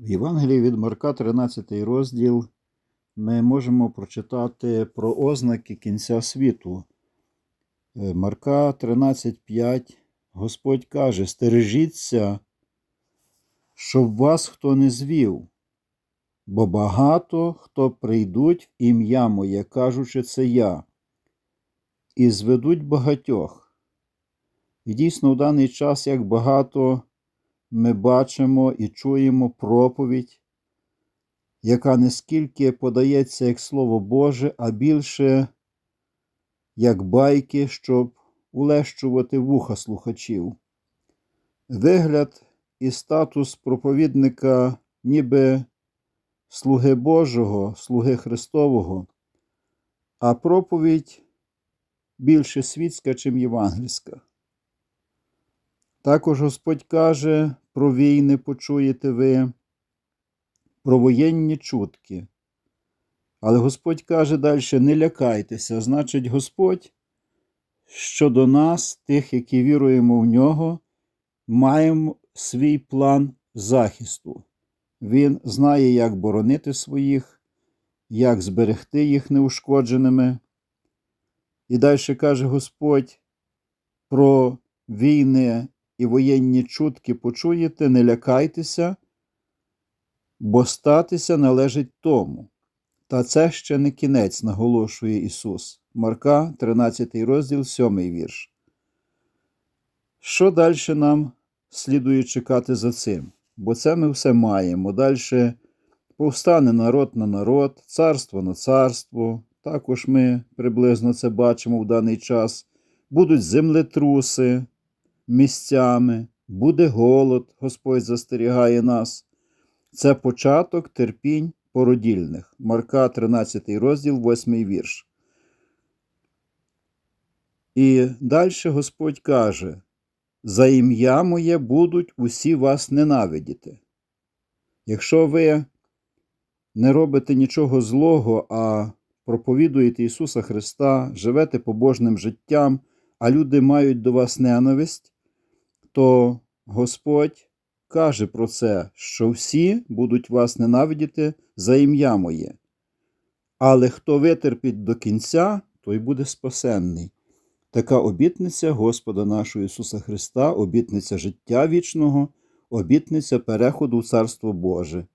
В Євангелії від Марка, 13 розділ, ми можемо прочитати про ознаки кінця світу. Е, Марка 13.5 Господь каже: Стережіться, щоб вас хто не звів, бо багато хто прийдуть в ім'я моє, кажучи, це я, і зведуть багатьох. І дійсно, в даний час, як багато ми бачимо і чуємо проповідь, яка не скільки подається як Слово Боже, а більше як байки, щоб улещувати вуха слухачів. Вигляд і статус проповідника, ніби слуги Божого, слуги Христового, а проповідь більше світська, чим євангельська. Також Господь каже, про війни почуєте ви, про воєнні чутки. Але Господь каже далі: не лякайтеся, значить, Господь щодо нас, тих, які віруємо в нього, маємо свій план захисту. Він знає, як боронити своїх, як зберегти їх неушкодженими. І далі каже Господь про війни і воєнні чутки почуєте, не лякайтеся, бо статися належить тому. Та це ще не кінець, наголошує Ісус. Марка, 13 розділ, 7 вірш. Що далі нам слідує чекати за цим? Бо це ми все маємо. Далі повстане народ на народ, царство на царство. Також ми приблизно це бачимо в даний час. Будуть землетруси місцями, буде голод, Господь застерігає нас. Це початок терпінь породільних. Марка, 13 розділ, 8 вірш. І далі Господь каже: За ім'я моє будуть усі вас ненавидіти. Якщо ви не робите нічого злого, а проповідуєте Ісуса Христа, живете побожним життям, а люди мають до вас ненависть, то Господь каже про це, що всі будуть вас ненавидіти за ім'я моє. Але хто витерпить до кінця, той буде спасенний. Така обітниця Господа нашого Ісуса Христа, обітниця життя вічного, обітниця переходу в Царство Боже.